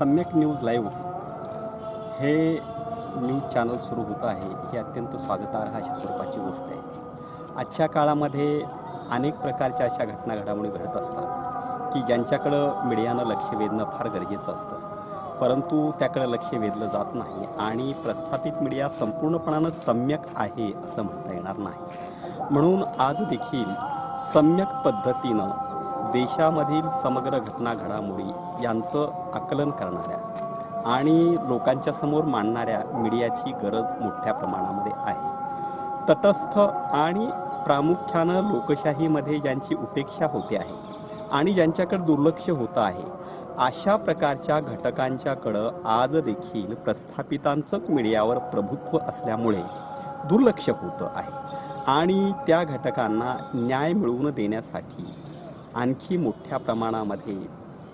सम्यक news live हे news channel सुरू होतं आहे ही अत्यंत स्वागतार्ह अशा स्वरूपाची गोष्ट आहे. आजच्या काळामध्ये अनेक प्रकारच्या अशा घटना घडामोडी घडत असतात की ज्यांच्याकडं मीडियानं लक्ष वेधणं फार गरजेचं असतं. परंतु त्याकडं लक्ष वेधलं जात नाही आणि प्रस्थापित मीडिया संपूर्णपणानं सम्यक आहे असं म्हणता येणार नाही. म्हणून आज देखील सम्यक पद्धतीनं देशामधील समग्र घटना घडामोडी यांचं आकलन करणाऱ्या आणि लोकांच्या समोर मांडणाऱ्या मीडियाची गरज मोठ्या प्रमाणामध्ये आहे. तटस्थ आणि प्रामुख्यानं लोकशाहीमध्ये ज्यांची उपेक्षा होते आहे आणि ज्यांच्याकडे दुर्लक्ष होतं आहे अशा प्रकारच्या घटकांच्याकडं आज देखील प्रस्थापितांचंच मीडियावर प्रभुत्व असल्यामुळे दुर्लक्ष होतं आहे. आणि त्या घटकांना न्याय मिळवून देण्यासाठी आणखी मोठ्या प्रमाणामध्ये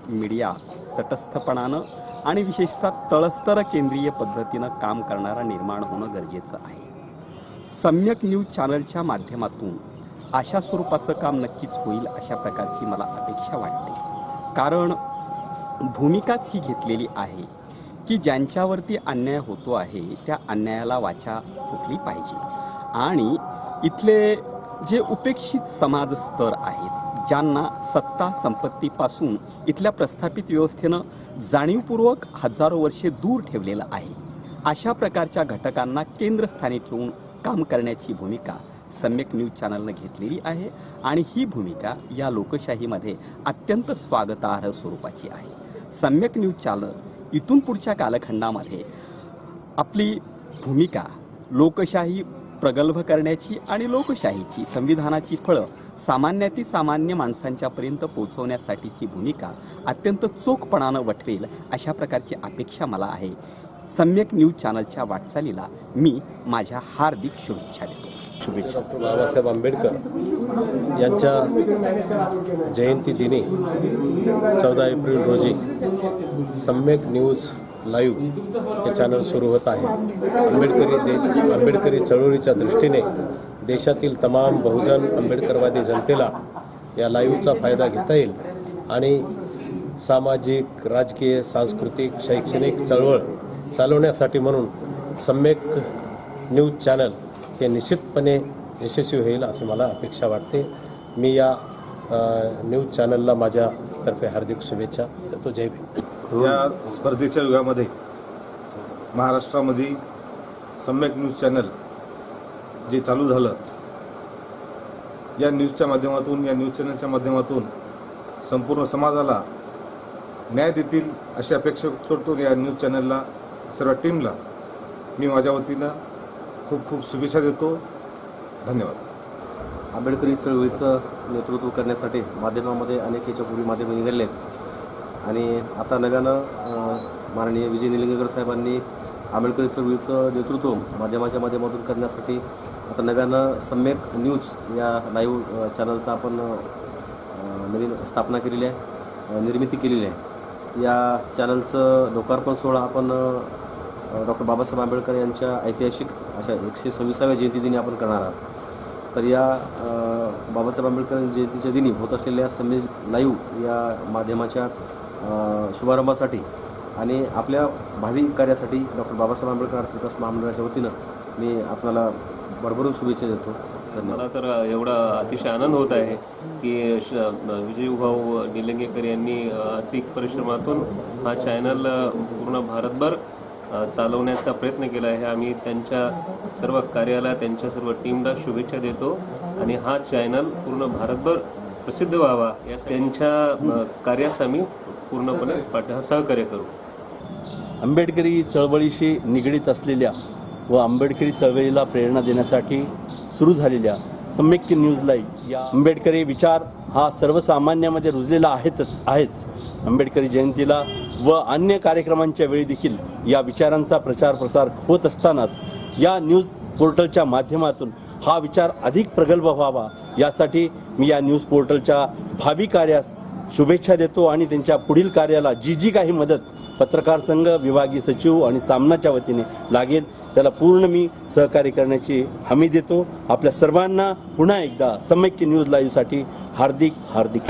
मीडिया तटस्थपणानं आणि विशेषतः तळस्तर केंद्रीय पद्धतीनं काम करणारा निर्माण होणं गरजेचं आहे. सम्यक न्यूज चॅनलच्या माध्यमातून अशा स्वरूपाचं काम नक्कीच होईल अशा प्रकारची मला अपेक्षा वाटते. कारण भूमिकाच ही घेतलेली आहे की ज्यांच्यावरती अन्याय होतो आहे त्या अन्यायाला वाचा फुटली पाहिजे. आणि इथले जे उपेक्षित समाज स्तर आहेत ज्यांना सत्ता संपत्तीपासून इथल्या प्रस्थापित व्यवस्थेनं जाणीवपूर्वक हजारो वर्षे दूर ठेवलेलं आहे. अशा प्रकारच्या घटकांना केंद्रस्थानी ठेवून काम करण्याची भूमिका सम्यक न्यूज चॅनलनं घेतलेली आहे आणि ही भूमिका या लोकशाहीमध्ये अत्यंत स्वागतार्ह स्वरूपाची आहे. सम्यक न्यूज चॅनल इथून पुढच्या कालखंडामध्ये आपली भूमिका लोकशाही प्रगल्भ करण्याची आणि लोकशाहीची संविधानाची फळं सामान्यातील सामान्य माणसांच्यापर्यंत पोहोचवण्यासाठीची भूमिका अत्यंत चोखपणानं वठवेल अशा प्रकारची अपेक्षा मला आहे. सम्यक न्यूज चॅनलच्या वाटचालीला मी माझ्या हार्दिक शुभेच्छा देतो. शुभेच्छा. डॉक्टर बाबासाहेब आंबेडकर यांच्या जयंती दिनी चौदा एप्रिल रोजी सम्यक न्यूज लाईव्ह हे चॅनल सुरू होत आहे. आंबेडकरी आंबेडकरी चळवळीच्या दृष्टीने देशातील तमाम बहुजन आंबेडकरवादी जनतेला या लाईव्हचा फायदा घेता येईल आणि सामाजिक राजकीय सांस्कृतिक शैक्षणिक चळवळ चालवण्यासाठी म्हणून सम्यक न्यूज चॅनल हे निश्चितपणे यशस्वी होईल अशी मला अपेक्षा वाटते. मी या न्यूज चॅनलला माझ्यातर्फे हार्दिक शुभेच्छा देतो. जय भीम. या स्पर्धेच्या युगामध्ये महाराष्ट्रामध्ये सम्यक न्यूज चॅनल जे चालू झालं या न्यूजच्या माध्यमातून या न्यूज चॅनलच्या माध्यमातून संपूर्ण समाजाला न्याय देतील अशी अपेक्षा करतो या न्यूज चॅनलला सर्व टीमला मी माझ्या वतीनं खूप खूप शुभेच्छा देतो. धन्यवाद. आंबेडकरी चळवळीचं नेतृत्व करण्यासाठी माध्यमामध्ये अनेक याच्यापूर्वी माध्यमं निघाले आहेत आणि आता नव्यानं माननीय विजय निलंगेकर साहेबांनी आंबेडकरी चळवळीचं नेतृत्व माध्यमाच्या माध्यमातून करण्यासाठी आता नव्यानं सम्यक न्यूज या लाईव्ह चॅनलचा आपण नवीन स्थापना केलेली आहे निर्मिती केलेली आहे. या चॅनलचं लोकार्पण सोहळा आपण डॉक्टर बाबासाहेब आंबेडकर यांच्या ऐतिहासिक अशा एकशे सव्वीसाव्या जयंतीदिनी आपण करणार आहोत. तर या बाबासाहेब आंबेडकर जयंतीच्या दिनी होत असलेल्या समीज लाईव्ह या माध्यमाच्या शुभारंभासाठी आणि आपल्या भावी कार्यासाठी डॉक्टर बाबासाहेब आंबेडकर आर्थिक विकास महामंडळाच्या वतीनं मी आपल्याला भरभरून शुभेच्छा देतो. मला तर एवढा अतिशय आनंद होत आहे की श- विजयभाऊ निलंगेकर यांनी आर्थिक परिश्रमातून हा चॅनल पूर्ण भारतभर चालवण्याचा प्रयत्न केला आहे. आम्ही त्यांच्या सर्व कार्याला त्यांच्या सर्व टीमला शुभेच्छा देतो आणि हा चॅनल पूर्ण भारतभर प्रसिद्ध व्हावा. या त्यांच्या कार्यास आम्ही पूर्णपणे पाठ- सहकार्य करू. आंबेडकरी चळवळीशी निगडीत असलेल्या व आंबेडकरी चळवळीला प्रेरणा देण्यासाठी सुरू झालेल्या सम्यक्य न्यूज लाईव्ह या आंबेडकरी विचार हा सर्वसामान्यामध्ये रुजलेला आहेतच आहेच. आंबेडकरी जयंतीला व अन्य कार्यक्रमांच्या वेळी देखील या विचारांचा प्रचार प्रसार होत असतानाच या न्यूज पोर्टलच्या माध्यमातून हा विचार अधिक प्रगल्भ व्हावा यासाठी मी या न्यूज पोर्टलच्या भावी कार्यास शुभेच्छा देतो आणि त्यांच्या पुढील कार्याला जी जी काही मदत पत्रकार संघ विभागीय सचिव आणि सामनाच्या वतीने लागेल. त्याला पूर्ण मी सहकार्य करण्याची हमी देतो. आपल्या सर्वांना पुन्हा एकदा सम्यक्य न्यूज लाईव्हसाठी हार्दिक हार्दिक